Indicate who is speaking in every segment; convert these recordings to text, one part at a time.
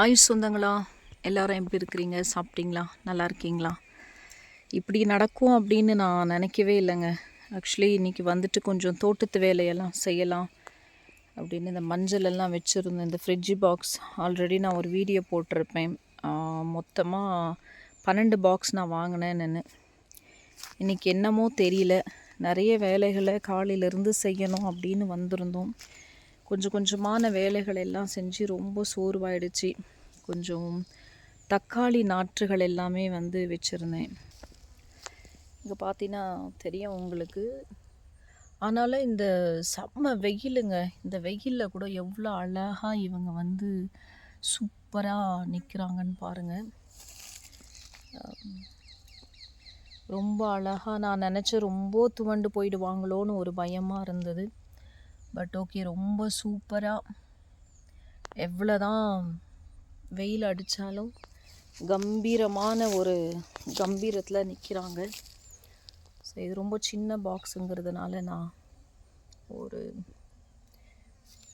Speaker 1: ஆயுஷ் சொந்தங்களா? எல்லாரும் எப்படி இருக்கிறீங்க? சாப்பிட்டீங்களா? நல்லா இருக்கீங்களா? இப்படி நடக்கும் அப்படின்னு நான் நினைக்கவே இல்லைங்க. ஆக்சுவலி இன்றைக்கி வந்துட்டு கொஞ்சம் தோட்டத்து வேலையெல்லாம் செய்யலாம் அப்படின்னு இந்த மஞ்சள் எல்லாம் வச்சுருந்தேன். இந்த ஃப்ரிட்ஜு பாக்ஸ் ஆல்ரெடி நான் ஒரு வீடியோ போட்டிருப்பேன். மொத்தமாக பன்னெண்டு பாக்ஸ் நான் வாங்கினேன்னு இன்றைக்கி என்னமோ தெரியல. நிறைய வேலைகளை காலையிலேருந்து செய்யணும் அப்படின்னு வந்திருந்தோம். கொஞ்சம் கொஞ்சமான வேலைகள் எல்லாம் செஞ்சு ரொம்ப சோர்வாயிடுச்சு. கொஞ்சம் தக்காளி நாற்றுகள் எல்லாமே வந்து வச்சுருந்தேன். இங்கே பார்த்தீங்கன்னா தெரியும் உங்களுக்கு. ஆனாலும் இந்த செம்ம வெயிலுங்க. இந்த வெயிலில் கூட எவ்வளோ அழகாக இவங்க வந்து சூப்பராக நிற்கிறாங்கன்னு பாருங்கள் ரொம்ப அழகாக நான் நினச்சேன் ரொம்ப துவண்டு போயிடுவாங்களோன்னு ஒரு பயமாக இருந்தது. பட் ஓகே ரொம்ப சூப்பராக எவ்வளோ தான் வெயில் அடித்தாலும் கம்பீரமான ஒரு கம்பீரத்தில் நிற்கிறாங்க ஸோ இது ரொம்ப சின்ன பாக்ஸுங்கிறதுனால நான் ஒரு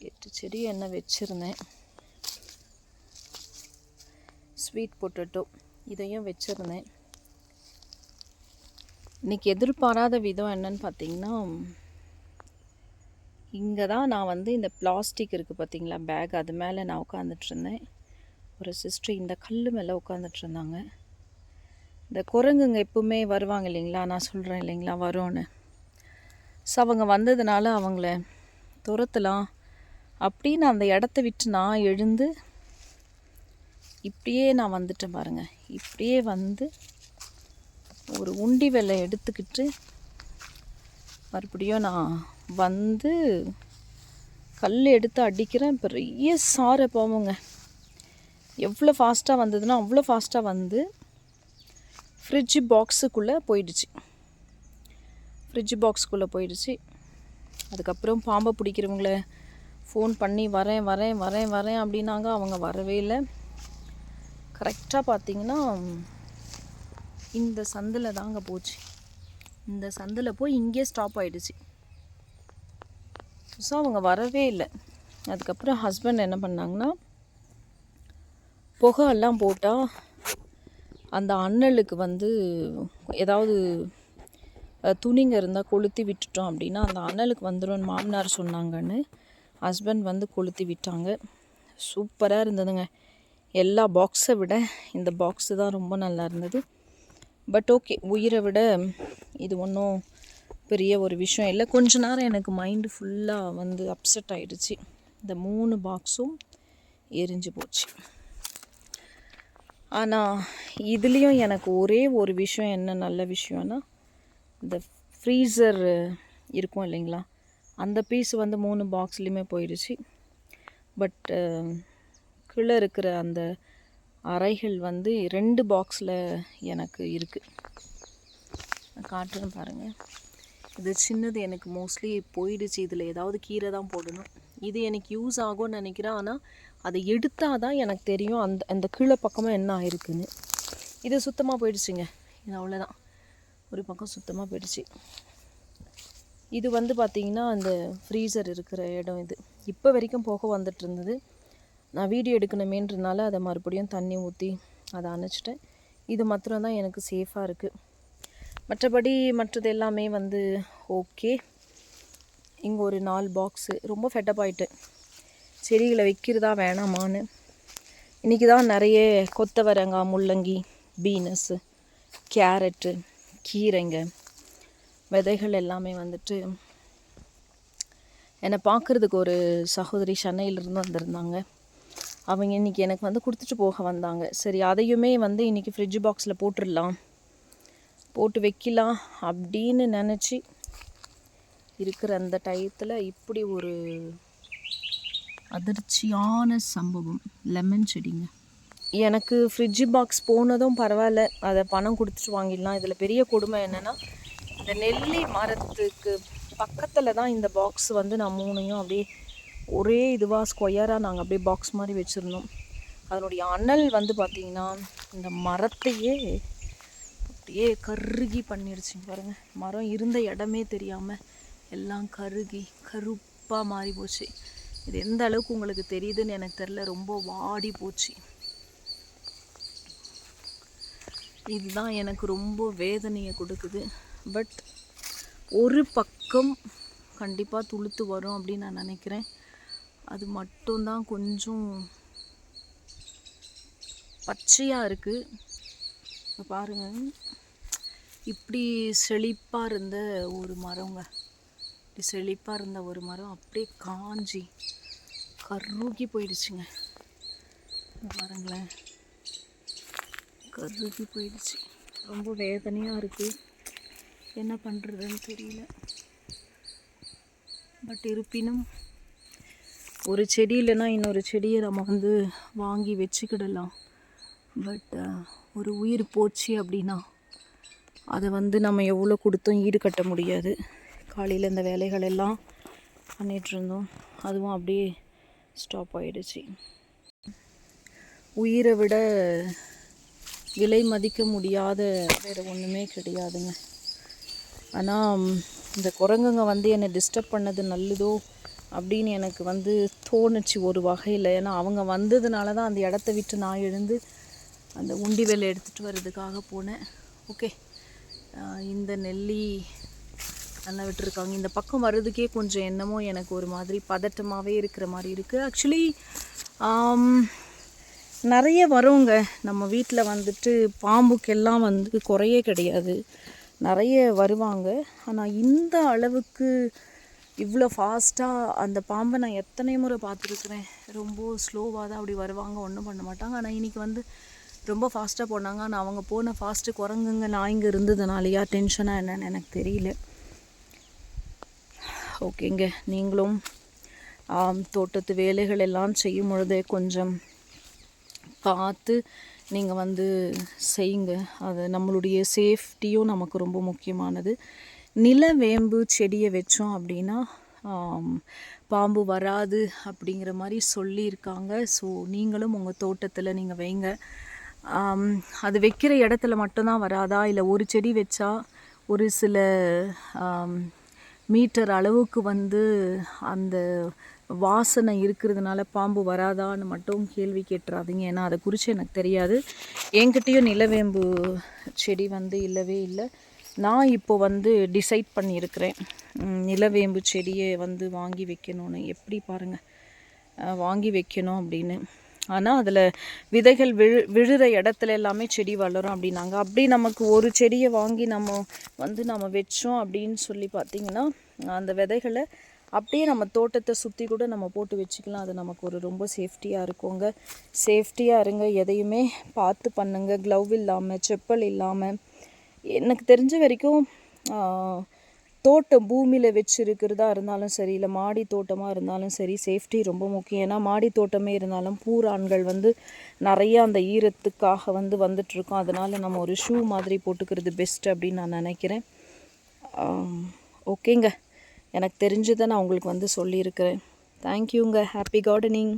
Speaker 1: எட்டு செடி என்ன வச்சுருந்தேன். ஸ்வீட் பொட்டட்டோ இதையும் வச்சுருந்தேன். இன்றைக்கி எதிர்பாராத விதம் என்னன்னு பார்த்தீங்கன்னா இங்கே தான் நான் வந்து இந்த பிளாஸ்டிக் இருக்குது பார்த்தீங்களா பேக் அது மேலே நான் உட்காந்துட்ருந்தேன் ஒரு சிஸ்டர் இந்த கல் மேலே உட்காந்துட்ருந்தாங்க இந்த குரங்குங்க எப்பவுமே வருவாங்க இல்லைங்களா நான் சொல்கிறேன் இல்லைங்களா வரும்னு. ஸோ அவங்க வந்ததுனால அவங்கள துரத்தலாம். அப்படின்னு அந்த இடத்த விட்டு நான் எழுந்து இப்படியே நான் வந்துட்டேன் பாருங்கள் இப்படியே வந்து ஒரு உண்டி வெள்ளை எடுத்துக்கிட்டு மறுபடியும் நான் வந்து கல் எடுத்து அடிக்கிறேன். பெரிய சாரை போவோங்க. எவ்வளோ ஃபாஸ்ட்டாக வந்ததுன்னா அவ்வளோ ஃபாஸ்ட்டாக வந்து ஃப்ரிட்ஜ் பாக்ஸுக்குள்ளே போயிடுச்சு. ஃப்ரிட்ஜ் பாக்ஸுக்குள்ளே போயிடுச்சு. அதுக்கப்புறம் பாம்பை பிடிக்கிறவங்கள ஃபோன் பண்ணி வரேன் வரேன் வரேன் வரேன் அப்படின்னாங்க. அவங்க வரவே இல்லை. கரெக்டாக பார்த்தீங்கன்னா இந்த சந்தில் தாங்க போச்சு. இந்த சந்தில் போய் இங்கே ஸ்டாப் ஆகிடுச்சு ஸோ அவங்க வரவே இல்லை. அதுக்கப்புறம் ஹஸ்பண்ட் என்ன பண்ணாங்கன்னா புகை எல்லாம் போட்டால் அந்த அண்ணலுக்கு வந்து ஏதாவது துணிங்க இருந்தால் கொளுத்தி விட்டுட்டோம் அப்படின்னா அந்த அண்ணலுக்கு வந்துடும் மாமனார் சொன்னாங்கன்னு ஹஸ்பண்ட் வந்து கொளுத்தி விட்டாங்க. சூப்பராக இருந்ததுங்க. எல்லா பாக்ஸை விட இந்த பாக்ஸு தான் ரொம்ப நல்லா இருந்தது. பட் ஓகே உயிரை விட இது ஒன்றும் பெரிய ஒரு விஷயம் இல்லை. கொஞ்ச நேரம் எனக்கு மைண்டு ஃபுல்லாக வந்து அப்செட் ஆகிடுச்சு இந்த மூணு பாக்ஸும் எரிஞ்சு போச்சு. ஆனால் இதுலேயும் எனக்கு ஒரே ஒரு விஷயம் என்ன நல்ல விஷயம்னா இந்த ஃப்ரீசர் இருக்கும் இல்லைங்களா? அந்த பீஸ் வந்து மூணு பாக்ஸ்லேயுமே போயிடுச்சு. பட் கீழே இருக்கிற அந்த அறைகள் வந்து ரெண்டு பாக்ஸில் எனக்கு இருக்குது காட்டுறேன் பாருங்கள் இது சின்னது எனக்கு மோஸ்ட்லி போயிடுச்சு. இதில் ஏதாவது கீரை தான் போடணும். இது எனக்கு யூஸ் ஆகும்னு நினைக்கிறேன். ஆனால் அதை எடுத்தால் தான் எனக்கு தெரியும் அந்த அந்த கீழே பக்கமாக என்ன ஆயிருக்குன்னு. இது சுத்தமாக போயிடுச்சுங்க. இது அவ்வளோதான் ஒரு பக்கம் சுத்தமாக போயிடுச்சு. இது வந்து பார்த்திங்கன்னா அந்த ஃப்ரீசர் இருக்கிற இடம் இது. இப்போ வரைக்கும் போக வந்துட்டு இருந்தது. நான் வீடியோ எடுக்கணுமேன்றனால அதை மறுபடியும் தண்ணி ஊற்றி அதை அணைச்சிட்டேன். இது மாத்திரம் தான் எனக்கு சேஃபாக இருக்குது மற்றபடி மற்றது எல்லாமே வந்து ஓகே. இங்கே ஒரு நாலு பாக்ஸு ரொம்ப ஃபெட்டப் ஆகிட்டேன் செடிகளை வைக்கிறதா வேணாமான்னு. இன்றைக்கி தான் நிறைய கொத்தவரங்காய் முள்ளங்கி பீனஸ்ஸு கேரட்டு கீரைங்க விதைகள் எல்லாமே வந்துட்டு என்னை பார்க்குறதுக்கு ஒரு சகோதரி சென்னையிலேருந்து வந்திருந்தாங்க. அவங்க இன்றைக்கி எனக்கு வந்து கொடுத்துட்டு போக வந்தாங்க. சரி அதையுமே வந்து இன்றைக்கி ஃப்ரிட்ஜ் பாக்ஸில் போட்டுடலாம். போட்டு வைக்கலாம் அப்படின்னு நினச்சி இருக்கிற அந்த டயத்தில் இப்படி ஒரு அதிர்ச்சியான சம்பவம். லெமன் செடிங்க. எனக்கு ஃப்ரிட்ஜ் பாக்ஸ் போனதும் பரவாயில்ல. அதை பணம் கொடுத்துட்டு வாங்கிடலாம். இதில் பெரிய கொடுமை என்னென்னா இந்த நெல்லி மரத்துக்கு பக்கத்தில் தான் இந்த பாக்ஸ் வந்து நான் மூணையும் அப்படியே ஒரே இதுவாக ஸ்கொயராக நாங்கள் அப்படியே பாக்ஸ் மாதிரி வச்சுருந்தோம். அதனுடைய அனல் வந்து பார்த்திங்கன்னா இந்த மரத்தையே அப்படியே கருகி பண்ணிடுச்சுங்க பாருங்கள் மரம் இருந்த இடமே தெரியாமல் எல்லாம் கருகி கருப்பாக மாறி போச்சு இது எந்த அளவுக்கு உங்களுக்கு தெரியுதுன்னு எனக்கு தெரில ரொம்ப வாடி போச்சு. இதுதான் எனக்கு ரொம்ப வேதனையை கொடுக்குது. பட் ஒரு பக்கம் கண்டிப்பாக துளுத்து வரும் அப்படின்னு நான் நினைக்கிறேன். அது மட்டும்தான் கொஞ்சம் பச்சையாக இருக்குது இப்போ பாருங்கள் இப்படி செழிப்பாக இருந்த ஒரு மரங்க. இப்படி செழிப்பாக இருந்த ஒரு மரம் அப்படியே காஞ்சி கருகி போயிடுச்சுங்க. பாருங்களேன் கருகி போயிடுச்சு. ரொம்ப வேதனையாக இருக்குது என்ன பண்ணுறதுன்னு தெரியல. பட் இருப்பினும் ஒரு செடி இல்லைன்னா இன்னொரு செடியை நம்ம வந்து வாங்கி வச்சுக்கிடலாம். பட் uh, ஒரு உயிர் போச்சு அப்படின்னா அதை வந்து நம்ம எவ்வளோ கொடுத்தும் ஈடு கட்ட முடியாது. காலையில் இந்த வேலைகள் எல்லாம் பண்ணிகிட்ருந்தோம் அதுவும் அப்படியே ஸ்டாப் ஆகிடுச்சு உயிரை விட விலை மதிக்க முடியாத வேறு ஒன்றுமே கிடையாதுங்க. ஆனால் இந்த குரங்குங்க வந்து என்னை டிஸ்டர்ப் பண்ணது நல்லதோ அப்படின்னு எனக்கு வந்து தோணுச்சு ஒரு வகையில். ஏன்னா அவங்க வந்ததுனால தான் அந்த இடத்த விட்டு நான் எழுந்து அந்த உண்டி வேலை எடுத்துகிட்டு வர்றதுக்காக போனேன். ஓகே இந்த நெல்லி நல்லா விட்டுருக்காங்க. இந்த பக்கம் வர்றதுக்கே கொஞ்சம் என்னமோ எனக்கு ஒரு மாதிரி பதட்டமாகவே இருக்கிற மாதிரி இருக்குது ஆக்சுவலி நிறைய வருங்க. நம்ம வீட்டில் வந்துட்டு பாம்புக்கெல்லாம் வந்து குறையே கிடையாது. நிறைய வருவாங்க. ஆனால் இந்த அளவுக்கு இவ்வளோ ஃபாஸ்ட்டாக அந்த பாம்பை நான் எத்தனை முறை பார்த்துருக்குறேன். ரொம்ப ஸ்லோவாக தான் அப்படி வருவாங்க. ஒன்றும் பண்ண மாட்டாங்க. ஆனால் இன்றைக்கி வந்து ரொம்ப ஃபாஸ்ட்டாக போனாங்க. ஆனால் அவங்க போன ஃபாஸ்ட்டு குரங்குங்க நாய்ங்க இருந்ததுனாலையா? டென்ஷனாக என்னன்னு எனக்கு தெரியல. ஓகேங்க. நீங்களும் தோட்டத்து வேலைகள் எல்லாம் செய்யும் பொழுதே கொஞ்சம் பார்த்து நீங்கள் வந்து செய்யுங்க. அது நம்மளுடைய சேஃப்டியும் நமக்கு ரொம்ப முக்கியமானது. நிலவேம்பு செடியை வச்சோம் அப்படின்னா பாம்பு வராது அப்படிங்கிற மாதிரி சொல்லியிருக்காங்க. ஸோ நீங்களும் உங்கள் தோட்டத்தில் நீங்கள் வைங்க. அது வைக்கிற இடத்துல மட்டும்தான் வராதா? இல்லை ஒரு செடி வச்சா ஒரு சில மீட்டர் அளவுக்கு வந்து அந்த வாசனை இருக்கிறதுனால பாம்பு வராதான்னு மட்டும் கேள்வி கேட்டுறாதீங்க. ஏன்னா அதை குறித்து எனக்கு தெரியாது. என்கிட்டேயும் நிலவேம்பு செடி வந்து இல்லவே இல்லை. நான் இப்போ வந்து டிசைட் பண்ணியிருக்கிறேன். நிலவேம்பு செடியை வந்து வாங்கி வைக்கணும்னு. எப்படி பாருங்கள் வாங்கி வைக்கணும் அப்படின்னு. ஆனால் அதில் விதைகள் விழு விழுற இடத்துல எல்லாமே செடி வளரும் அப்படின்னாங்க. அப்படி நமக்கு ஒரு செடியை வாங்கி நம்ம வந்து நம்ம வச்சோம் அப்படின்னு சொல்லி பார்த்தீங்கன்னா அந்த விதைகளை அப்படியே நம்ம தோட்டத்தை சுற்றி கூட நம்ம போட்டு வச்சுக்கலாம். அது நமக்கு ஒரு ரொம்ப சேஃப்டியாக இருக்குங்க. சேஃப்டியாக இருங்க. எதையுமே பார்த்து பண்ணுங்கள் க்ளவ் இல்லாமல் செப்பல் இல்லாமல் எனக்கு தெரிஞ்ச வரைக்கும் தோட்டம் பூமியில் வச்சுருக்கிறதா இருந்தாலும் சரி இல்லை மாடி தோட்டமாக இருந்தாலும் சரி சேஃப்டி ரொம்ப முக்கியம். ஏன்னா மாடி தோட்டமே இருந்தாலும் பூரான்கள் வந்து நிறைய அந்த ஈரத்துக்காக வந்து வந்துட்டுருக்கோம். அதனால் நம்ம ஒரு ஷூ மாதிரி போட்டுக்கிறது பெஸ்ட் அப்படின்னு நான் நினைக்கிறேன். ஓகேங்க எனக்கு தெரிஞ்சதை நான் உங்களுக்கு வந்து சொல்லியிருக்கிறேன். தேங்க்யூங்க ஹாப்பி கார்டனிங்